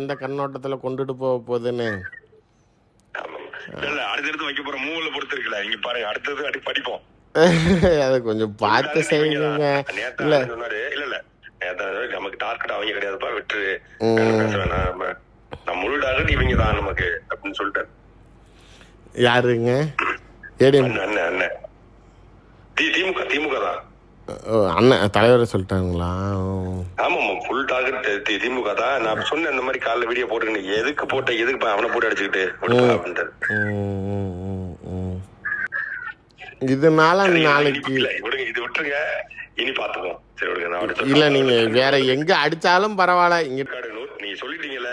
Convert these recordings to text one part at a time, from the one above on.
இந்த கண்ணோட்டத்தில் கொண்டுட்டு போக போகுதுன்னு. அடுத்தடுத்து வைக்க போற மூவில பொறுத்து இருக்குல்ல நீங்க பாருங்க அடுத்தது அடி படிப்போம். அதை கொஞ்சம் பார்த்து செய்யுங்க. இல்ல. இல்ல இல்ல. நமக்கு டார்கெட் அவங்க கிடையாதுப்பா வேணாம். நம்ம முழு டார்கெட் இவங்க தான் நமக்கு அப்படின்னு சொல்லிட்டாரு. யாருங்க? ஏடிஎம். அண்ணன் அண்ணன் திமுக திமுக தான். அண்ணன் தலைவர் சொல்லிட்டாங்களா ஓ. ஆமாமா ஃபுல் டார்கெட் திமுக தான். நான் சொன்னேன் இந்த மாதிரி காலைல வீடியோ போட்டுருக்கேன் எதுக்கு போட்ட எதுக்கு அவனை போட்டு அடிச்சுக்கிட்டு ம். இதனால நாளைக்கு விடுங்க இது விட்டுருங்க. இனி பாத்துக்குவோம் சரி விடுங்க நான் இல்ல நீங்க வேற எங்க அடிச்சாலும் பரவாயில்ல இங்க நீங்க சொல்லிட்டீங்கல்ல.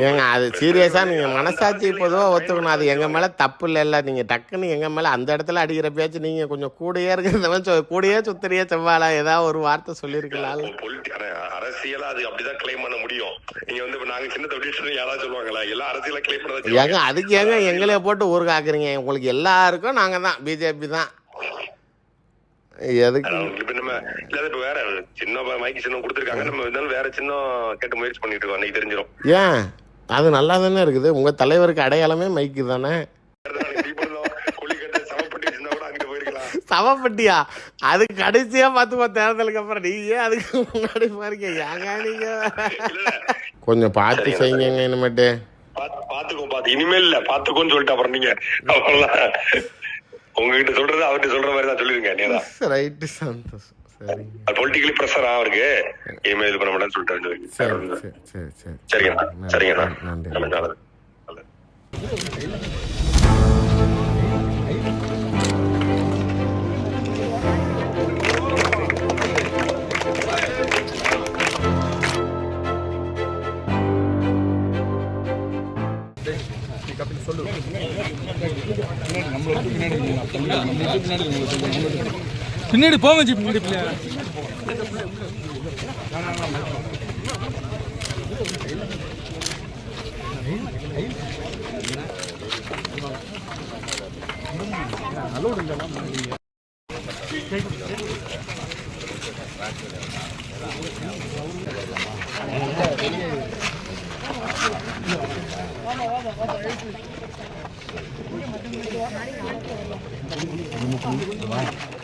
ஏங்க அது சீரியஸா நீங்க மனசாட்சி பொதுவா ஒத்துக்கணும். அது எங்க மேல தப்பு இல்லைல்ல நீங்க டக்குன்னு எங்க மேல அந்த இடத்துல அடிக்கிற பேச்சு நீங்க கொஞ்சம் கூடயே இருக்கிறதவன் சொ- கூடயே சுத்தறியே செவ்வாழா. ஏதாவது ஒரு வார்த்தை சொல்லியிருக்கலாம் பொலிட்டி அரசியலா அது அப்படிதான் கிளைம் பண்ண முடியும். நீங்க வந்து நாங்க சின்ன தொழில் யாராவது சொல்லுவாங்களா? எல்லாம் அரசியலா கிளைம் பண்ணதான் ஏங்க அதுக்கு ஏங்க எங்களே போட்டு ஊர் காக்குறீங்க? உங்களுக்கு எல்லாருக்கும் நாங்க தான். பிஜேபி தான். இப்ப நம்ம இப்ப வேற சின்ன மைக்கு சின்னம் கொடுத்துருக்காங்க. நம்ம இருந்தாலும் வேற சின்னம் கேட்டு முயற்சி பண்ணிட்டு இருக்கோம். அன்னைக்கு தெரிஞ்சிடும் ஏன்? அது நல்லா தானே இருக்குது. உங்க தலைவருக்கு அடையாளமே மைக்கு தானே? சின்ன சவப்பட்டியா அது கடைசியா பார்த்துப்போ தேர்தலுக்கு அப்புறம் நீங்க அதுக்கு முன்னாடி பாருங்க ஏங்க நீங்க? கொஞ்சம் பார்த்து செய்யுங்க இனிமேட்டு. பாத்து- பாத்துக்கோ பாத்து. இனிமேல் இல்ல பாத்துக்கோன்னு சொல்லிட்டு அப்புறம் நீங்க. உங்ககிட்ட சொல்றது அவர்கிட்ட சொல்ற மாதிரி தான் சொல்லிருங்க நீங்க ரைட்டு சந்தோஷம் அது பொலிட்டிக்கலி ப்ரெஷர் அவருக்கு? இனிமேல் இது பண்ண மாட்டேன்னு சொல்லிட்டு சரி சரி சரி சரி சரிங்கண்ணா சரிங்கண்ணா. நன்றி. நல்லது. பின்னாடி போங்க ஜி பின்னாடி Thank you. 哪里啊？你们去哪？